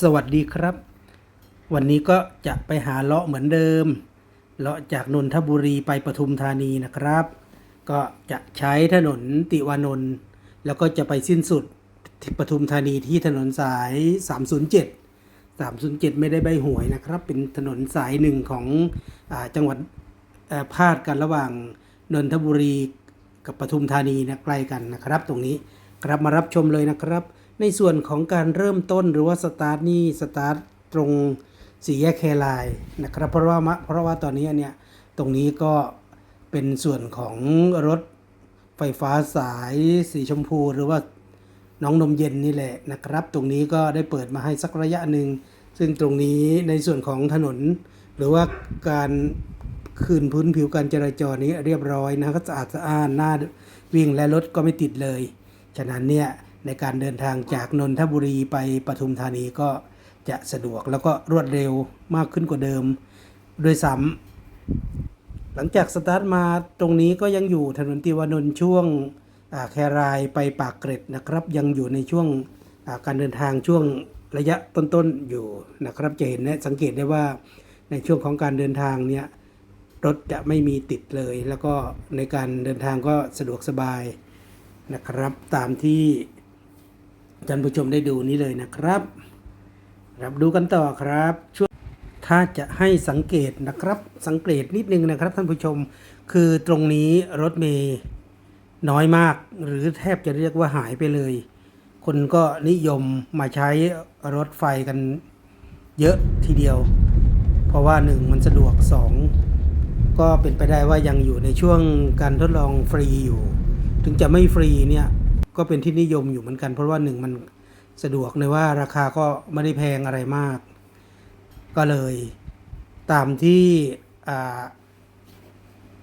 สวัสดีครับ วันนี้ก็จะไปหาเลาะเหมือนเดิม เลาะจากนนทบุรีไปปทุมธานีนะครับ ก็จะใช้ถนนติวานนท์แล้วก็จะไปสิ้นสุดปทุมธานีที่ถนนสาย 307 307 ไม่ได้ใบหวยนะครับ เป็นถนนสายหนึ่งของอจังหวัดพาดกันระหว่างนนทบุรีกับปทุมธานีนะใกล้กันนะครับ ตรงนี้ครับมารับชมเลยนะครับ ในส่วนของการเริ่มต้นหรือว่าสตาร์ทนี่สตาร์ทตรงสี่แยกแครายนะครับ เพราะว่าเพราะว่าตอนนี้เนี่ยตรงนี้ก็เป็นส่วนของรถไฟฟ้าสายสีชมพู หรือว่าน้องนมเย็นนี่แหละนะครับ ตรงนี้ก็ได้เปิดมาให้สักระยะหนึ่งซึ่งตรงนี้ในส่วนของถนน หรือว่าการคืนพื้นผิวการจราจรนี้เรียบร้อยนะก็สะอาดสะอ้านหน้าวิ่งและรถก็ไม่ติดเลย ฉะนั้นเนี่ย ในการเดินทางจากนนทบุรีไปปทุมธานีก็จะสะดวกแล้วก็รวดเร็วมากขึ้นกว่าเดิมด้วยซ้ำหลังจากสตาร์ทมาตรงนี้ก็ยังอยู่ถนนติวานนท์ช่วงแครายไปปากเกร็ดนะครับ ยังอยู่ในช่วงการเดินทางช่วงระยะต้นๆอยู่นะครับจะเห็นนะสังเกตได้ว่าในช่วงของการเดินทางเนี่ยรถจะไม่มีติดเลย แล้วก็ในการเดินทางก็สะดวกสบายนะครับ ตามที่ ท่านผู้ชมได้ดูนี้เลยนะครับ รับดูกันต่อครับช่วงถ้าจะให้สังเกตนะครับ สังเกตนิดนึงนะครับ ท่านผู้ชมคือตรงนี้รถเมย์น้อยมาก หรือแทบจะเรียกว่าหายไปเลย คนก็นิยมมาใช้รถไฟกันเยอะทีเดียว เพราะว่าหนึ่งมันสะดวกสองก็เป็นไปได้ว่ายังอยู่ในช่วงการทดลองฟรีอยู่ ถึงจะไม่ฟรีเนี่ย ก็เป็นที่นิยมอยู่เหมือนกัน เพราะว่าหนึ่งมันสะดวกในว่าราคาก็ไม่ได้แพงอะไรมาก ก็เลยตามที่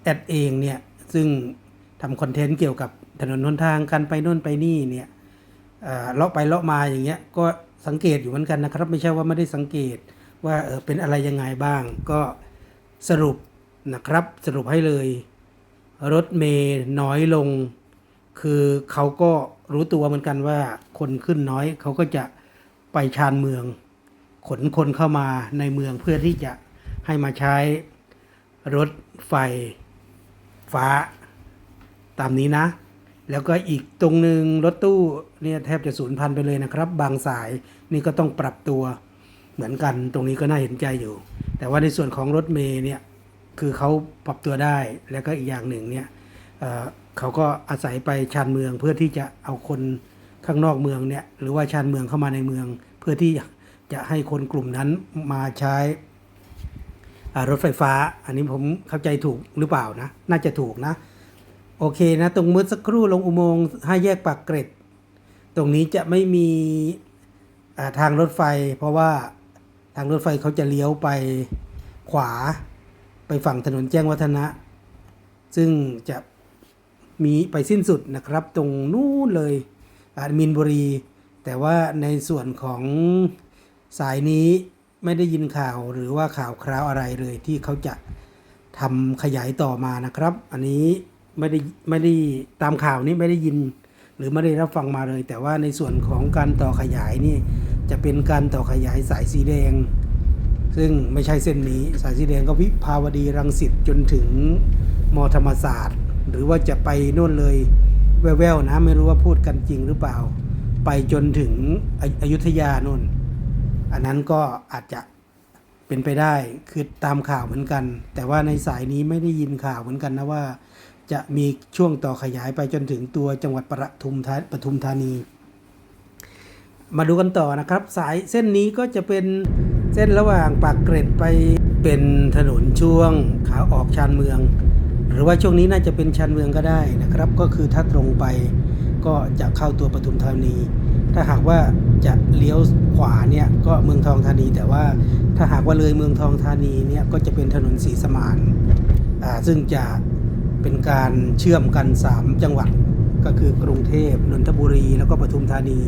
แอดเองเนี่ย ซึ่งทำคอนเทนต์เกี่ยวกับถนนหนทางการไปโน่นไปนี่เนี่ยเลาะไปเลาะมาอย่างเงี้ยก็สังเกตอยู่เหมือนกันนะครับ ไม่ใช่ว่าไม่ได้สังเกตว่าเออเป็นอะไรยังไงบ้าง ก็สรุปนะครับสรุปให้เลย รถเมย์น้อยลง คือเขาก็รู้ตัวเหมือนกันว่าคนขึ้นน้อย เขาก็จะไปชานเมือง ขนคนเข้ามาในเมืองเพื่อที่จะให้มาใช้รถไฟฟ้าตามนี้นะ แล้วก็อีกตรงหนึ่งรถตู้เนี่ยแทบจะสูญพันธุ์ไปเลยนะครับ บางสายนี่ก็ต้องปรับตัวเหมือนกันตรงนี้ก็น่าเห็นใจอยู่ แต่ว่าในส่วนของรถเมย์เนี่ยคือเขาปรับตัวได้แล้วก็อีกอย่างหนึ่งเนี่ย เขาก็อาศัยไปชานเมืองเพื่อที่จะเอาคนข้างนอกเมืองเนี่ยหรือว่าชานเมืองเข้ามาในเมือง เพื่อที่จะให้คนกลุ่มนั้นมาใช้รถไฟฟ้า อันนี้ผมเข้าใจถูกหรือเปล่านะ น่าจะถูกนะ โอเคนะ ตรงเมื่อสักครู่ลงอุโมงค์ห้าแยกปากเกร็ด ตรงนี้จะไม่มีทางรถไฟ เพราะว่าทางรถไฟเขาจะเลี้ยวไปขวาไปฝั่งถนนแจ้งวัฒนะ ซึ่งจะ มีไปสิ้นสุดนะครับ ตรงนู้นเลยอามินบุรี แต่ว่าในส่วนของสายนี้ไม่ได้ยินข่าวหรือว่าข่าวคราวอะไรเลยที่เขาจะทำขยายต่อมานะครับ อันนี้ไม่ได้ไม่ได้ตามข่าวนี้ไม่ได้ยิน หรือไม่ได้รับฟังมาเลย แต่ว่าในส่วนของการต่อขยายนี่จะเป็นการต่อขยายสายสีแดง ซึ่งไม่ใช่เส้นนี้ สายสีแดงก็วิภาวดีรังสิตจนถึงมธรรมศาสตร์ หรือว่าจะไปโน่นเลย แววๆนะ ไม่รู้ว่าพูดกันจริงหรือเปล่า ไปจนถึงออยุธยาโน่น อันนั้นก็อาจจะเป็นไปได้คือตามข่าวเหมือนกัน แต่ว่าในสายนี้ไม่ได้ยินข่าวเหมือนกันนะว่า จะมีช่วงต่อขยายไปจนถึงตัวจังหวัดปทุมปทุมธานี มาดูกันต่อนะครับ สายเส้นนี้ก็จะเป็นเส้นระหว่างปากเกร็ดไปเป็นถนนช่วงขาออกชานเมือง หรือว่าช่วงนี้น่าจะเป็นชานเมืองก็ได้นะครับ ก็คือถ้าตรงไปก็จะเข้าตัวปทุมธานี ถ้าหากว่าจะเลี้ยวขวาเนี่ยก็เมืองทองธานี แต่ว่าถ้าหากว่าเลยเมืองทองธานีเนี่ยก็จะเป็นถนนศรีสมานอ่าซึ่งจะเป็นการเชื่อมกัน 3 จังหวัดก็คือกรุงเทพนนทบุรีแล้วก็ปทุมธานี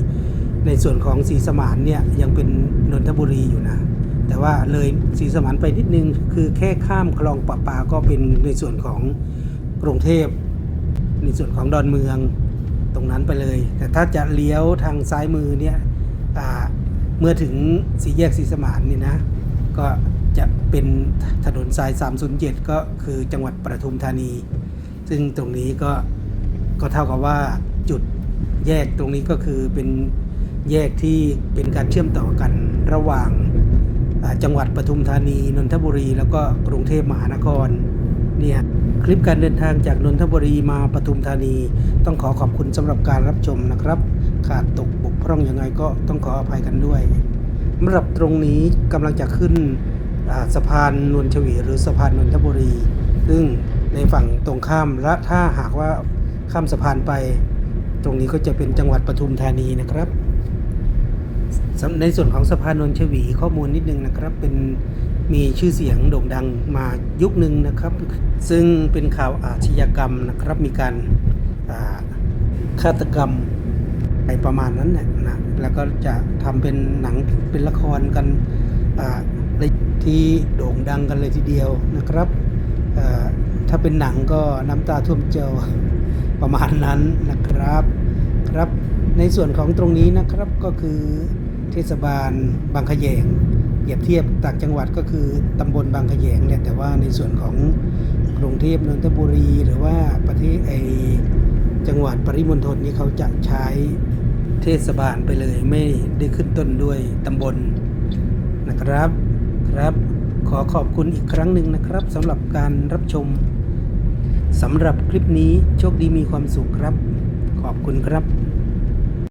ในส่วนของศรีสมานเนี่ยยังเป็นนนทบุรีอยู่นะ แต่ว่าเลยศรีสมานไปนิดนึง คือแค่ข้ามคลองประปาก็เป็นในส่วนของกรุงเทพ ในส่วนของดอนเมืองตรงนั้นไปเลย แต่ถ้าจะเลี้ยวทางซ้ายมือเนี่ยเมื่อถึงสี่แยกสีสมานนี่นะ ก็จะเป็นถนนสาย 307 ก็คือจังหวัดปทุมธานี ซึ่งตรงนี้ก็ก็เท่ากับว่าจุดแยกตรงนี้ก็คือเป็นแยกที่เป็นการเชื่อมต่อกันระหว่าง จังหวัดปทุมธานีนนทบุรี แล้วก็กรุงเทพมหานครเนี่ยคลิปการเดินทางจากนนทบุรีมาปทุมธานี ต้องขอขอบคุณสำหรับการรับชมนะครับ ขาดตกบกพร่องยังไงก็ต้องขออภัยกันด้วยสำหรับตรงนี้กำลังจะขึ้นสะพานนวลชวีหรือสะพานนนทบุรี ซึ่งในฝั่งตรงข้ามและถ้าหากว่าข้ามสะพานไป ตรงนี้ก็จะเป็นจังหวัดปทุมธานีนะครับ ในส่วนของสะพานนนทวีข้อมูลนิดนึงนะครับ เป็นมีชื่อเสียงโด่งดังมายุคหนึ่งนะครับ ซึ่งเป็นข่าวอาชญากรรมนะครับ มีการฆาตกรรมไปประมาณนั้นแหละนะแล้วก็จะทำเป็นหนังเป็นละครกันเลยที่โด่งดังกันเลยทีเดียวนะครับถ้าเป็นหนังก็น้ำตาท่วมเจอประมาณนั้นนะครับครับ ในส่วนของตรงนี้นะครับก็คือ เทศบาลบางขยงเปรียบเทียบต่างจังหวัดก็คือตำบลบางขยงเนี่ยแต่ว่าในส่วนของกรุงเทพนนทบุรี หรือว่าประเทศไอจังหวัดปริมณฑลนี่เขาจะใช้เทศบาลไปเลยไม่ได้ขึ้นต้นด้วยตำบลนะครับครับขอขอบคุณอีกครั้งหนึ่งนะครับสำหรับการรับชมสำหรับคลิปนี้โชคดีมีความสุขครับ ขอบคุณครับ